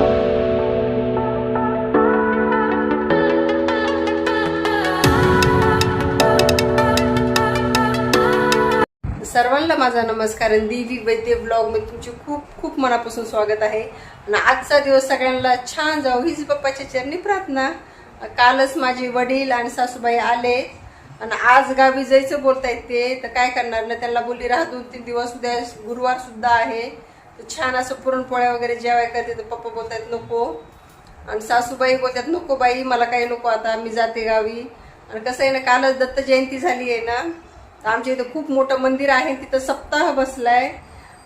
सर्वांना माझा नमस्कार देवी वैद्य ब्लॉगमध्ये तुमचे खूप खूप मनापासून स्वागत आहे. आणि आजचा दिवस सगळ्यांना छान जाऊ हीच बाप्पाच्या चरणी प्रार्थना. कालच माझे वडील आणि सासूबाई आले. आणि आज गावी जायचं बोलतायत ते. तर काय करणार? ना त्यांना बोलली राहा दोन तीन दिवस. उद्या गुरुवार सुद्धा आहे. छान असं पुरणपोळ्या वगैरे जेवाय करते तर पप्पा बोलतात नको. आणि सासूबाई बोलतात नको बाई मला काही नको आता मी जाते गावी. आणि कसं आहे ना कालच दत्त जयंती झाली आहे ना तर आमच्या इथं खूप मोठं मंदिर आहे तिथं सप्ताह बसलाय.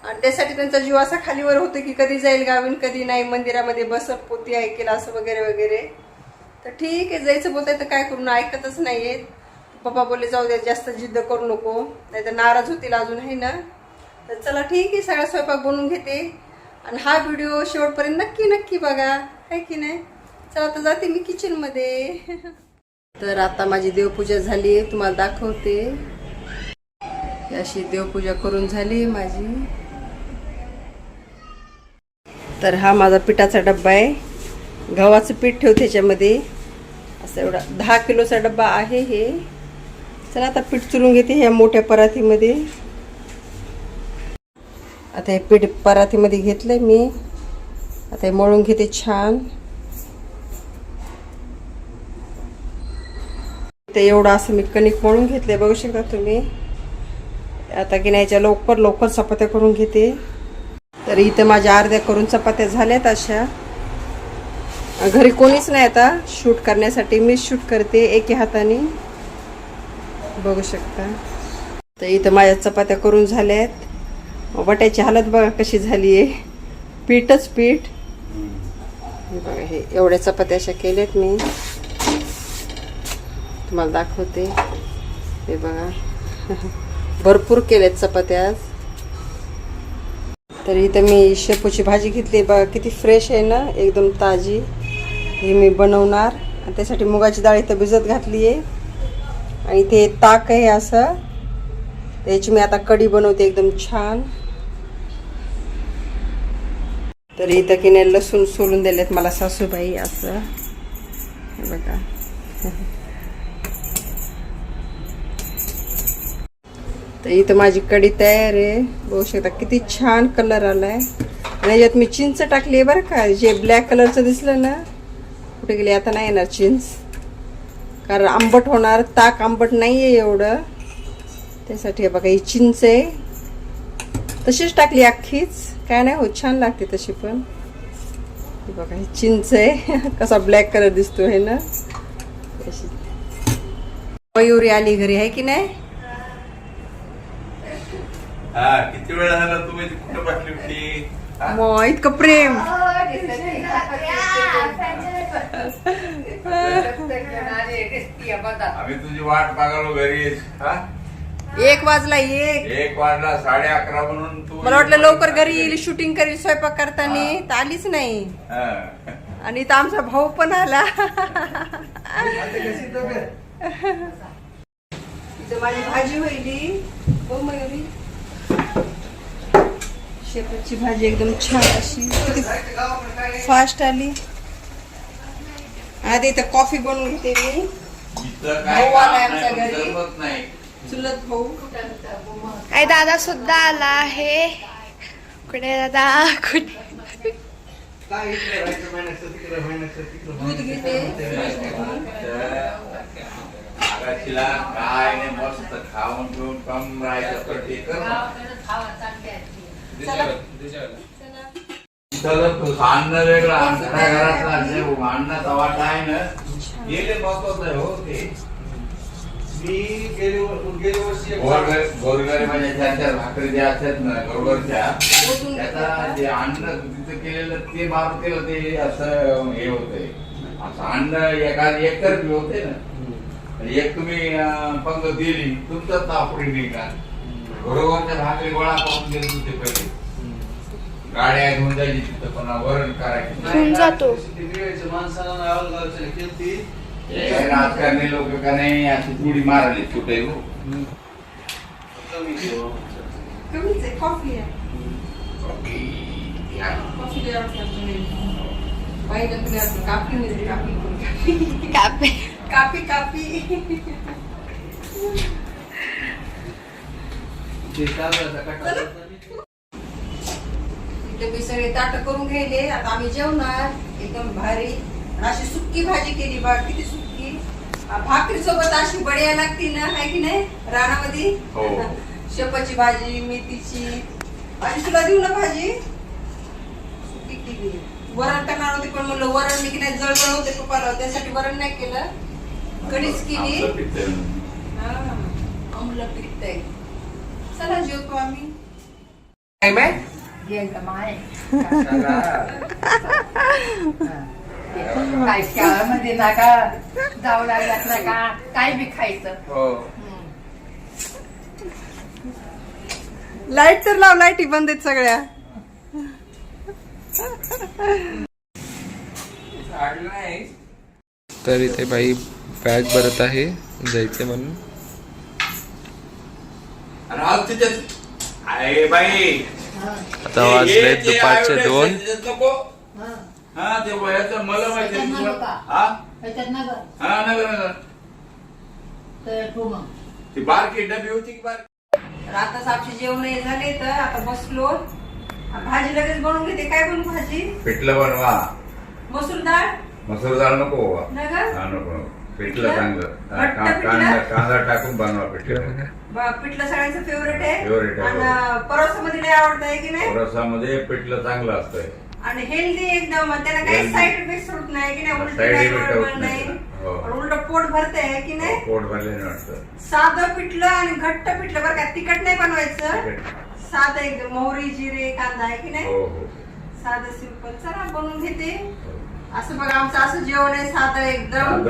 आणि त्यासाठी त्यांचा जीव असा खालीवर होतो की कधी जाईल गावीन कधी नाही मंदिरामध्ये बसत पोती ऐकेल असं वगैरे वगैरे. तर ठीक आहे जायचं बोलताय तर काय करून ऐकतच नाही आहेत पप्पा बोलले जाऊ द्या जास्त जिद्द करू नको. नाही तर नाराज होतील अजून आहे ना. तर चला ठीक आहे सगळा स्वयंपाक बनवून घेते. आणि हा व्हिडिओ शेवटपर्यंत नक्की नक्की बघा. आहे की नाही? चला आता जाते मी किचनमध्ये तर आता माझी देवपूजा झाली आहे तुम्हाला दाखवते. अशी देवपूजा करून झाली माझी. तर हा माझा पिठाचा डब्बा आहे. गव्हाचं पीठ ठेवते त्याच्यामध्ये. असं एवढा दहा किलोचा डब्बा आहे हे. चला आता पीठ चुरून घेते ह्या मोठ्या परातीमध्ये. आता हे पीठ परातीमध्ये घेतलंय मी. आता हे मळून घेते छान. ते एवढं असं मी कणिक मळून घेतलंय बघू शकता तुम्ही. आता की नाही लवकर लवकर चपात्या करून घेते. तर इथं माझ्या अर्ध्या करून चपात्या झाल्यात अशा. घरी कोणीच नाही आता. शूट करण्यासाठी मी शूट करते एके हाताने. बघू शकता. तर इथं माझ्या चपात्या करून झाल्यात. वट्याची हालत बघा कशी झाली आहे. पीठच पीठ. हे बघा हे एवढ्या चपात्या अशा केल्यात मी. तुम्हाला दाखवते. हे बघा. भरपूर केल्यात चपात्या आज. तर इथं मी शेपूची भाजी घेतली बघा किती फ्रेश आहे ना एकदम ताजी. ही मी बनवणार. आणि त्यासाठी मुगाची डाळ इथं भिजत घातली आहे. आणि इथे ताक आहे असं. त्याची मी आता कढी बनवते एकदम छान. तर इथं की नाही लसूण सोलून दिलेत मला सासूबाई असं. बघा. तर इथं माझी कडी तयार आहे. बघू शकता किती छान कलर आलाय. आणि यात मी चिंच टाकली आहे बरं का. जे ब्लॅक कलरचं दिसलं ना कुठे गेली? आता नाही येणार चिंच. कारण आंबट होणार ताक आंबट नाही आहे एवढं. त्यासाठी बघा ही चिंच आहे. तशीच टाकली अख्खीच. काय नाही होत छान लागते तशी पण. हे बघा ही चिंच आहे. कसा ब्लॅक कलर दिसतो आहे ना. अशी. मयुरी आली घरी आहे की नाही? हा किती वेळ झाला तुम्ही कुठं बसली होती? हा? मग इतकं प्रेम. आम्ही तुझी वाट पागलो घरी हा? एक वाजला एक. एक वाजला साडे अकरा म्हणून मला वाटलं लवकर घरी येईल शूटिंग करेल स्वयंपाक करताना. तर आलीच नाही. आणि इथं आमचा भाऊ पण आला. इथं माझी भाजी होईली. हो मयुरी. शेपूची भाजी एकदम छान अशी. फास्ट आली. आधी इथं कॉफी बनवून घेते मी. भाऊ आलाय आमच्या घरी. चुलत भाऊ. आई दादा सुद्धा आला आहे. कुठे दादा? कुठे दूध घेते काय नाही मस्त खाऊन पिऊन कम राहायचं ते कर अन्न वेगळं. घरातलं अन्न ना. गेले आहे हो ते. मी गेली गेली वर्षी गोरगरिबाच्या भाकरी ज्या असतात ना बरोबरच्या त्याचा जे अन्न तिथं केलेलं ते मारुतीला ते असं हे होतंय असं अन्न एका एकतर्फी होते ना एक तुम्ही पंग दिली तुमचं तापडी निघा बरोबरच्या भाकरी गोळा करून देत होते पहिले गाड्या घेऊन जायची तिथं पण वरण करायची. माणसाला राजकारणी लोक का नाही अशी उडी मारली कुठे हो. कमीच आहे कॉफी आहे. कॉफी आपलं कापी मिळते कापी कापी. कापे सगळे ताट करून घ्यायले आता आम्ही जेवणार. एकदम भारी. आणि अशी सुक्की भाजी केली बा किती सुक्की भाकरी सोबत अशी बढिया लागती ना आहे की नाही रानामध्ये? हो. शेपाची भाजी मेथीची. भाजी तुला देऊ ना भाजी? सुक्की केली. वरण करणार होते पण म्हणलं वरण मी की नाही जळजळ होते पप्पाला त्यासाठी वरण नाही केलं. कढीच केली. आमचं पित्त. हा, आम्हाला पित्त आहे चला जेवतो आम्ही. काय शाळेमध्ये नका जाऊ लागलात नका काय बी खायचं. हो. लाइट तर लाव लाईटी बंद आहेत सगळ्या. तर इथे बाई बॅग भरत आहे जायचे म्हणून. बाई. आता वाजले दुपारचे दोन. नको. हा. ते वयाचं मला माहिती आहे. त्याच्यात नको? हा? त्याच्यात नगर हा नगर नगर. तर तू मग. ती बारकी डबी होती की बारकी तर आता आमचे जेवण हे झाले तर आता बसलो. भाजी लगेच बनवून घेते. काय बनवू भाजी? पिठलं बनवा. मसूर डाळ मसूर डाळ नको बाबा. हा नको नको. पिठलं चांगलं. हा, घट्ट का- पिठलं? कांदा कांदा टाकून बनवा पिठलं. ब- पिठलं सगळ्यांचं फेवरेट आहे. Favorite आहे, हो. आणि परसामध्ये लय आवडत आहे की नाही? रसामध्ये पिठलं चांगलं असतंय. आणि हेल्दी एकदम. त्याला काही Healthy. साईड इफेक्ट होत नाही की नाही उलट Side नाही effect गडबड होत नाही. नाही. हो. पण उलट पोट भरते आहे की नाही? पोट भरलेलं वाटतं. साधं पिठलं आणि घट्ट पिठलं बरं का? तिखट नाही बनवायचं. साधं एकदम मोहरी जिरे कांदा आहे की नाही? हो हो. साधं सिंपल चला बनवून घेते. असं बघा आमचं असं जेवण आहे साधं एकदम.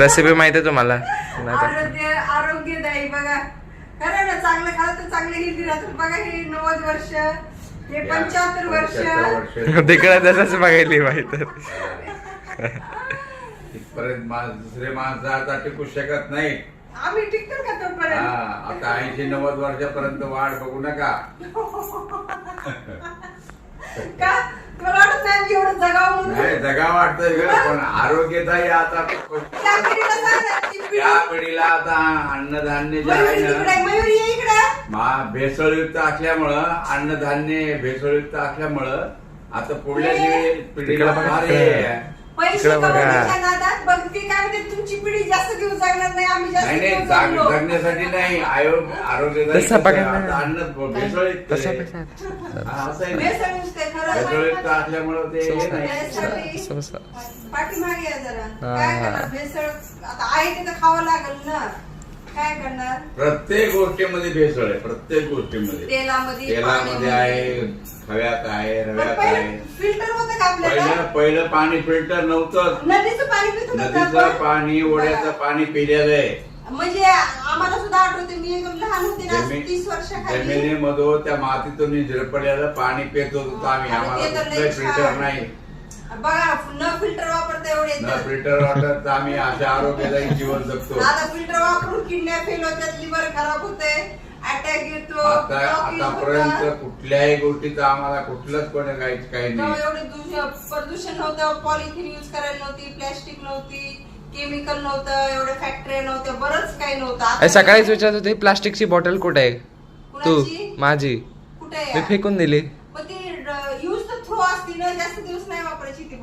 रेसिपी माहिती आहे तुम्हाला? नाही तर- आरोग्य आरोग्यदायी बघा. खरं ना चांगलं खाल्लं तर चांगलं हेल्दी राहतो. बघा हे नव्वद वर्ष. पंच्याहत्तर वर्ष. 75 वर्ष. तिकडे तसंच बघायली माहिती इथपर्यंत मा- दुसरे माणसं आता टिकू शकत नाही. आम्ही टिकतो का हा तोपर्यंत आता ऐंशी नव्वद वर्षापर्यंत वाढ बघू नका. का? तुला वाटत नाही एवढं जगावं म्हणून. नाही जगा वाटतंय ग पण आरोग्यदायी आता त्या पिढीला सांगा, ती पिढी- त्या पिढीला आता अन्नधान्य जे मयुरी आहे तिकडे आहे, ना मयुरी ये इकडं. मा भेसळयुक्त असल्यामुळं अन्नधान्य भेसळयुक्त असल्यामुळं आता पुढल्या जी पिढीला. फार हे आहे. पैसे इकडं बघा. कमवण्याच्या नादात बघ ते काय म्हणते तुमची पिढी जास्त दिवस जगणार नाही आम्ही जास्त नाही नाही दिवस जाग- जगलो. जगण्यासाठी नाही आयोग आरोग्यदायी तसं बघा ना. आता अन्न भेसळयुक्त तसं आहे. कसं? हा, असं आहे ना. भेसळ नुसते खरं भेसळयुक्त असल्यामुळं ते हे नाही असं-. पाठीमागे आहे जरा हा. काय करणार भेसळ आता आहे ते तर खावं लागेल ना काय करणार? प्रत्येक गोष्टीमध्ये भेसळ आहे प्रत्येक गोष्टीमध्ये. तेलामध्ये तेलामध्ये. आहे खव्यात आहे रव्यात पहिलं आहे. फिल्टर होतं का पहिलं आपल्याला? पहिलं पाणी फिल्टर नव्हतं. नदीचं पाणी पित होतं का नदीचं आपण? पाणी ओढ्याचं पाणी पिलेलं आहे. म्हणजे आम्हाला सुद्धा आठवते मी एकदम लहान होते ना जमी- तीस वर्षाखाली जमिनीमधून त्या मातीतून झिरपडलेलं पाणी पित होतो आम्ही. आम्हाला कुठलंही फिल्टर. नाही. बघा न फिल्टर वापरता एवढे न. फिल्टर वाटत आम्ही अशा आरोग्यदायी जीवन जगतो. आता फिल्टर वापरून किडन्या फेल होतात लिव्हर खराब होते अटॅक येतो आता blockage आतापर्यंत. कुठल्याही गोष्टीचं आम्हाला कुठलंच कोणी काही काही नाही. एवढे प्रदूषण नव्हतं पॉलिथिन युज करायला नव्हती प्लॅस्टिक नव्हती केमिकल नव्हतं एवढ्या नव्हत्या बरंच काही नव्हतं. सकाळीच विचारत होती प्लास्टिकची बॉटल कुठे आहे? तू कुणाची? माझी. कुठे मी फेकून दिली. पण ती युज तर थ्रो असती ना जास्त दिवस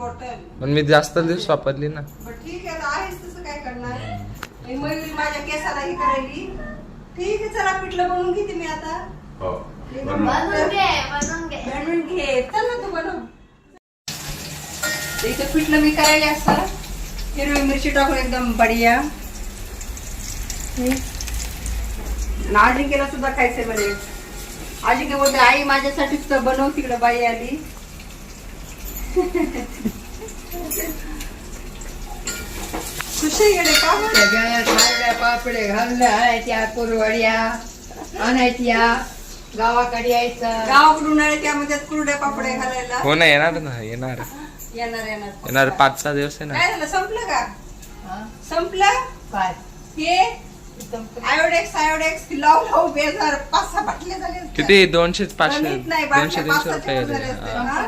बॉटल पण मी जास्त दिवस वापरली ना. बरं ठीक आहे आता आहेच तसं काय करणार. मयुरी माझ्या केसाला ही करायली. ठीक आहे चला पिठलं बनवून घेते मी आता. हो. बनवा. बनवून घे बनवून घे. बनवून घे. चल ना तू बनव. तर इथं पिठलं मी करायला असतं. हिरवी मिरची टाकून एकदम बढिया. आणि अजिंक्यला सुद्धा खायचंय म्हणजे अजिंक्य बोलते आई माझ्यासाठी तर बनव तिकडे बाई आली. खुशी पापड्या खाल्ल्या पापडे घालल्या त्या कुरवड्या आणायच्या गावाकडे यायचं गावाकडून उन्हाळ्याच्या त्यामध्ये कुरड्या पापड्या घालायला हो ना येणार ना येणार येणार येणार येणार पाच सहा दिवस आहे ना काय झालं संपलं का संपलं काय हे आयोडेक्स आयोडेक्स लावून लावून बेजार पाच सहा बाटल्या असत्या. किती दोनशे पाचशे नीट नाही, दोनशे तीनशे पाच रुपये हा.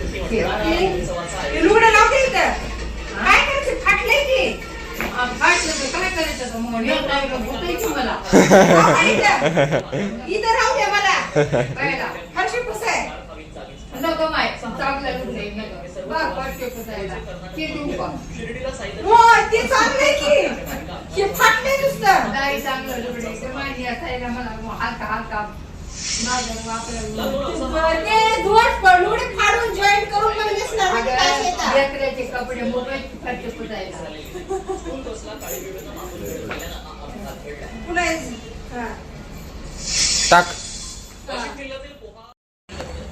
हे लुगडं लावते इथं काय की आ, फाटलं तर काय करायचं का? मला इथं. राहू दे मला. फरशी पुसाय नको माय, चांगलं. ते का? हो ते चांगलंय की हे फाटलंय नुसतं नाही चांगलं लुगडं. ते माझी असायला मला हलका हलका कपडे मोबाईल पुन्हा हा. टाक.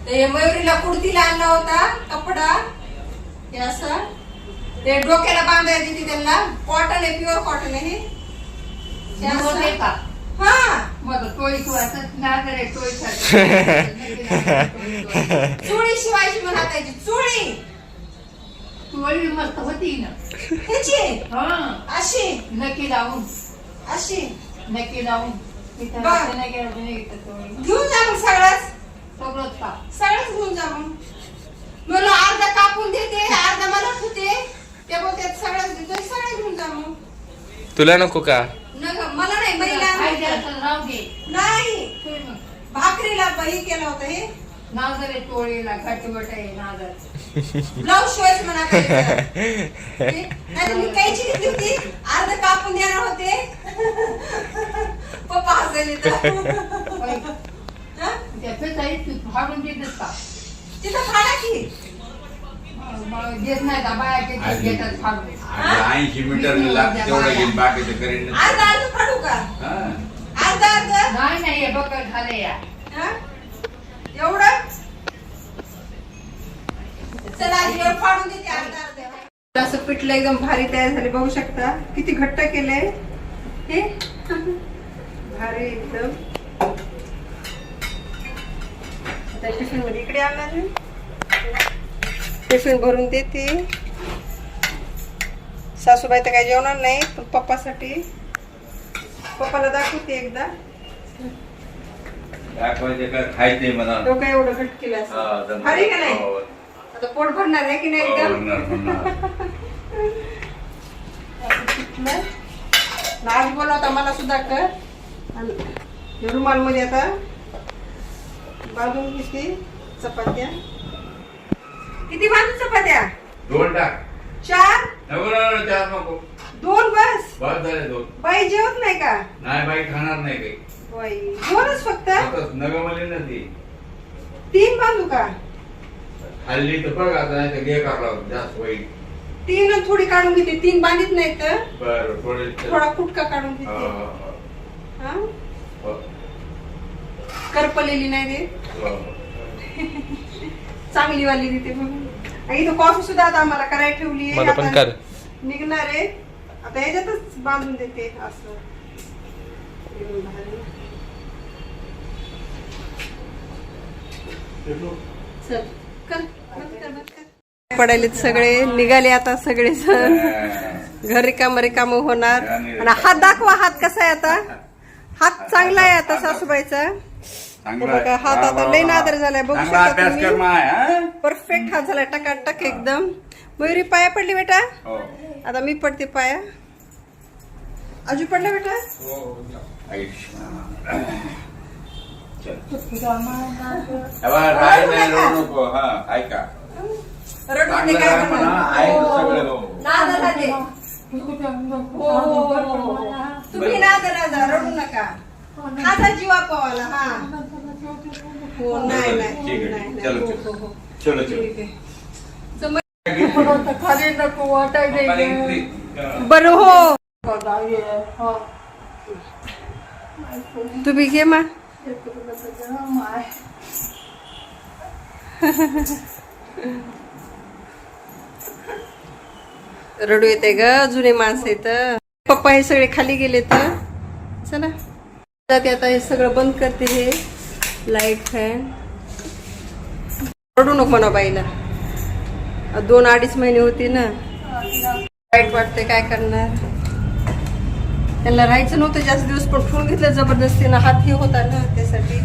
ते मयुरीला कुर्तीला आणला होता कपडा. हे असं. ते डोक्याला बांधायला देते त्यांना. कॉटन आहे प्युअर कॉटन आहे मग टोळी शिवायचं टोळी त्याची टोळी मस्त होती ना. ह्याची हा. अशी? नक्की लावून. अशी? नक्की लावून. घेऊन जा मग सगळंच. सगळंच का? सगळंच घेऊन जा मग. मला अर्धा कापून देते अर्धा मला ठेवते ते बोलते सगळंच देतोय सगळं घेऊन जा मग. तुला नको का नग मला नाही खायचं महिला असेल राहू दे नाही ठेव मग. हे केलं होतं हे? नाजर आहे टोळीला घटवट आहे नाजर. ब्लाऊज शिवायचं म्हणा नाही. मी कायची घेतली होती. अर्ध कापून देणार होते. पप्पा. हा? का? तिथं फाडा की. देत नाही का? बाया घेतात फाडून ऐंशी मीटर लागते तेवढं घेईन बाकीचं करेन अर्ध अर्ध फाडू का? हा. अर्ध अर्ध? नाही नाही बघ झालं या. हा? एवढं? चला फाडून देते असं पिठलं एकदम भारी तयार झाले बघू शकता. किती घट्ट केलंय. हे? भारी एकदम. आता टिफिनमध्ये इकडे आणणार टिफिन भरून देते. सासूबाई तर काही जेवणार नाही पण पप्पासाठी. पप्पाला दाखवते एकदा. दाखवायचे का खायचे म्हणा. तो काय एवढं घट केलं हा, असं जमतं. भारी का नाही? हो. आता पोट भरणार आहे की नाही हो, एकदम? होणार, होणार. आज बोलवता मला सुद्धा कर. आणि रुमाल मध्ये आता बांधून घेते चपात्या. किती बांधू चपात्या? दोन टाक. चार? नको नको, चार नको. दोन बस? बस झाले दोन. बाई जेवत नाही का? नाही बाई खाणार नाही काही. दोनच फक्त फक्त? नग मला ना ती तीन बांधू का? हल्ली तर बघ आता नाही तर घे करावं जास्त वाईट तीन आणि थोडी काढून घेते. तीन बांधित नाही तर? बरं थोडे थोडा कुटका काढून हो, घेते. हो, हा. हो, करपलेली नाही रे. हो. चांगली वाली देते म्हणून. इथं कॉफी सुद्धा आता आम्हाला करायला ठेवली. निघणार आहे. आता याच्यातच बांधून देते असं. पडायलेत सगळे निघाले आता सगळे जण. घर रिकाम रिकाम होणार. आणि हात दाखवा हात कसा आहे आता? हात चांगला आहे आता सासूबाईचा. हे बघा. हात आता लय. नादर झालाय, बघू शकता तुम्ही. हा? परफेक्ट हात झाला टकाटक एकदम. मयुरी पाया पडली बेटा? हो. आता मी पडते पाया. अजून पडला बेटा आयुष्मान. चल. तेव्हा राय नाही रडू नको हा ऐका रडून चांगलं ते काय राहा म्हणा, म्हणा. आहे हो, हो. हो. नाद. तुम्ही नाद राजा रडू नका जीवा पवाला हा हो नाही नाही. चलो, हो, चलो. चलो खाली नको. घेतली. बरं हो हो. तुम्ही घे मा रडू येते ग जुने माणसं येत पप्पा हे सगळे खाली गेले तर? चला. ते आता हे सगळं बंद करते हे. लाइट फॅन रडू नको म्हणा बाईला. दोन अडीच महिने होती ना. वाईट वाटते काय करणार? त्यांना राहायचं नव्हतं जास्त दिवस पण ठेवून घेतलं जबरदस्तीनं हात हे होता ना त्यासाठी.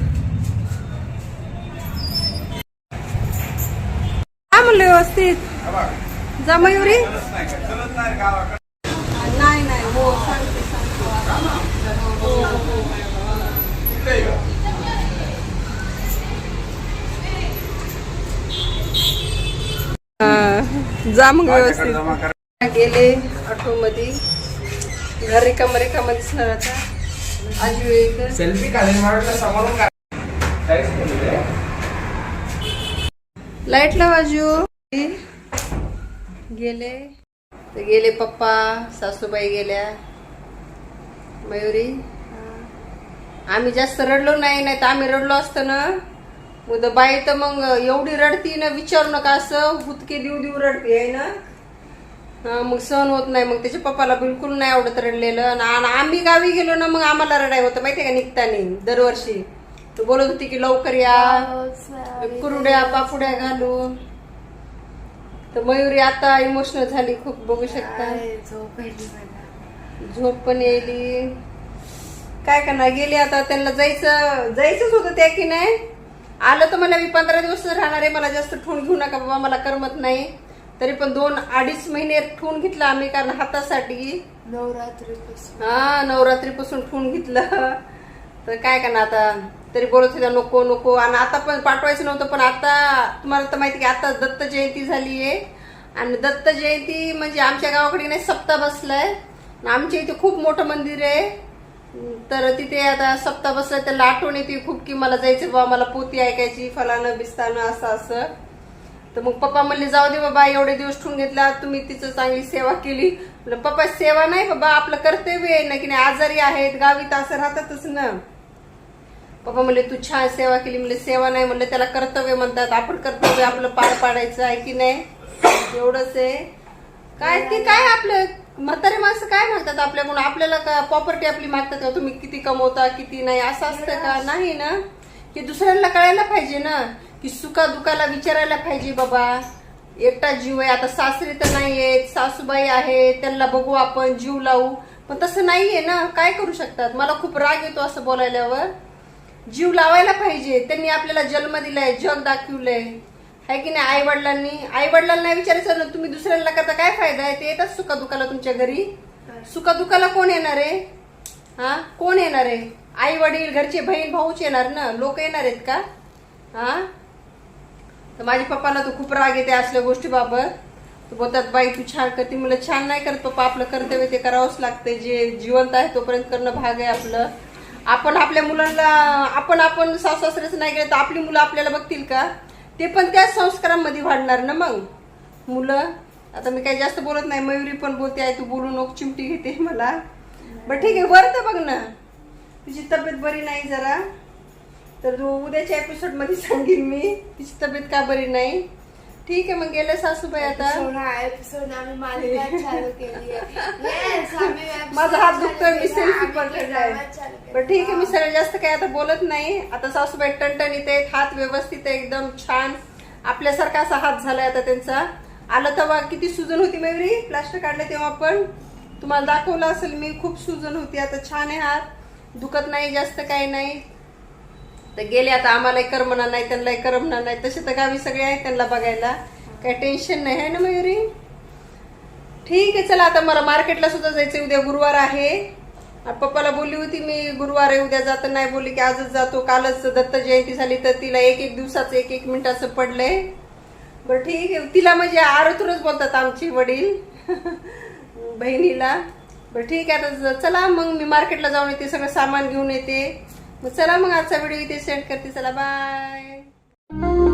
हा म्हणलं व्यवस्थित. जा मयुरी. नाही नाही हो सांगते हो, हो, जा मग व्यवस्थित. गेले ऑटो मध्ये घर रिकाम रिकाम दिसणार आता. आजू सेल्फी काढेल समोरून लाइट लाव आजू गेले. तर गेले पप्पा सासूबाई गेल्या. मयुरी. आम्ही जास्त रडलो नाही नाही तर आम्ही रडलो असतो ना. मग तर बाई तर मग एवढी रडती ना विचारू नका असं. हुतके देऊ देऊ रडते आहे ना? मग सहन होत नाही. मग त्याच्या पप्पाला बिलकुल नाही आवडत रडलेलं. आणि आम्ही गावी गेलो ना मग आम्हाला रडाय होतं. माहितीये का निघतानी? दरवर्षी. तू बोलत होती की लवकर या. कुरड्या पापुड्या घालू तर मयुरी आता इमोशनल झाली खूप बघू शकता. झोप पण येईल काय करणार? गेली आता त्यांना जायचं जायचंच होतं त्या की नाही. आलं तर मला मी पंधरा दिवस राहणार आहे. मला जास्त ठेवून घेऊ नका बाबा. मला करमत नाही. तरी पण दोन अडीच महिने ठेवून घेतलं आम्ही कारण हातासाठी. हा नवरात्रीपासून ठेवून घेतलं. तर काय करणार आता? तरी बोलत होत्या नको नको. आणि आता पण पाठवायचं नव्हतं पण आता तुम्हाला तर माहिती की आता दत्त जयंती झाली आहे आणि दत्त जयंती म्हणजे आमच्या गावाकडे नाही सप्ताह बसलाय. आमच्या इथे खूप मोठं मंदिर आहे. तर तिथे आता सप्ताह बसलाय त्याला आठवण येते खूप की मला जायचं बाबा मला पोती ऐकायची फलानं बिस्तानं असं असं. तर मग पप्पा म्हणले जाऊ दे बाबा एवढे दिवस ठेवून घेतला तुम्ही तिचं चांगली सेवा केली. म्हणलं पप्पा सेवा नाही बाबा आपलं कर्तव्य आहे ना की नाही आजारी आहेत गावी तर असं राहतातच ना. पप्पा म्हणले तू छान सेवा केली. म्हणले सेवा नाही म्हणलं त्याला कर्तव्य म्हणतात आपण कर्तव्य आपलं पार पाडायचं आहे की नाही? एवढंच आहे. काय ते काय आपलं म्हातारे माणसं काय मागतात आपल्याकडून? आपल्याला का प्रॉपर्टी आपली मागतात का? तुम्ही किती कमवता किती नाही? असं असतं का? नाही ना? की दुसऱ्यांना कळायला पाहिजे ना? की सुखा दुखाला विचारायला पाहिजे बाबा. एकटा जीव आहे. आता सासरी तर नाही आहेत सासूबाई आहे त्यांना बघू आपण जीव लावू. पण तसं नाहीये ना. काय करू शकतात? मला खूप राग येतो असं बोलायल्यावर. जीव लावायला पाहिजे. त्यांनी आपल्याला जन्म दिलाय जग दाखवलंय. आहे की नाही? आई वडिलांनी आई वडिलांना विचारायचं ना. तुम्ही दुसऱ्यांना करता काय फायदा आहे? ते येतात सुखा दुखाला तुमच्या घरी. सुखा दुखाला कोण येणार आहे? हा? कोण येणार आहे? आई वडील घरचे बहीण भाऊच येणार ना? लोक येणार आहेत का? हा? तर माझ्या पप्पाला तो खूप राग येते असल्या गोष्टीबाबत. तर बोलतात बाई तू छान करते. मुलं छान नाही करत पप्पा आपलं कर्तव्य ते करावंच लागते. जे जिवंत आहे तोपर्यंत करणं भाग आहे आपलं. आपण आपल्या मुलांना आपण आपण सासऱ्याचं नाही केलं तर आपली मुलं आपल्याला बघतील का? ते पण त्याच संस्कारांमध्ये वाढणार ना मग. मुलं आता मी काही जास्त बोलत नाही मयुरी पण बोलते आहे तू बोलू नको चिमटी घेते मला. बरं ठीक आहे वरतं बघ ना. तुझी तब्येत बरी नाही जरा. तर तू उद्याच्या एपिसोडमध्ये सांगेन मी. तिची तब्येत का बरी नाही? ठीक आहे मग गेले सासूबाई आता. माझा हात दुखतोय मी सेल्फी पण ठीक आहे मी सगळं जास्त काही आता बोलत नाही. आता सासूबाई टणटणीत आहेत हात व्यवस्थित आहे एकदम छान. आपल्यासारखा असा हात झालाय आता त्यांचा. आलं तेव्हा किती सुजन होती मयुरी प्लास्टर काढले तेव्हा पण. तुम्हाला दाखवलं असेल मी खूप सुजन होती. आता छान आहे हात. दुखत नाही जास्त काही नाही. तर गेले आता आम्हालाही करमणार नाही त्यांनाही करमणार नाही. तसे तर गावी सगळे आहेत त्यांना बघायला. काही टेन्शन नाही आहे ना मयुरी? ठीक आहे चला आता मला मार्केटला सुद्धा जायचं उद्या गुरुवार आहे. पप्पाला बोलली होती मी गुरुवार आहे उद्या जात नाही. बोलली की आजच जातो. कालच दत्त जयंती झाली तर तिला एक एक दिवसाचं एक एक मिनिटाचं पडलंय. बरं ठीक आहे. तिला म्हणजे आरतूरच बोलतात आमची वडील. बहिणीला. बरं ठीक आहे आता चला मग मी मार्केटला जाऊन येते. सगळं सामान घेऊन येते. मग चला मग आजचा व्हिडिओ इथे सेंड करते. चला बाय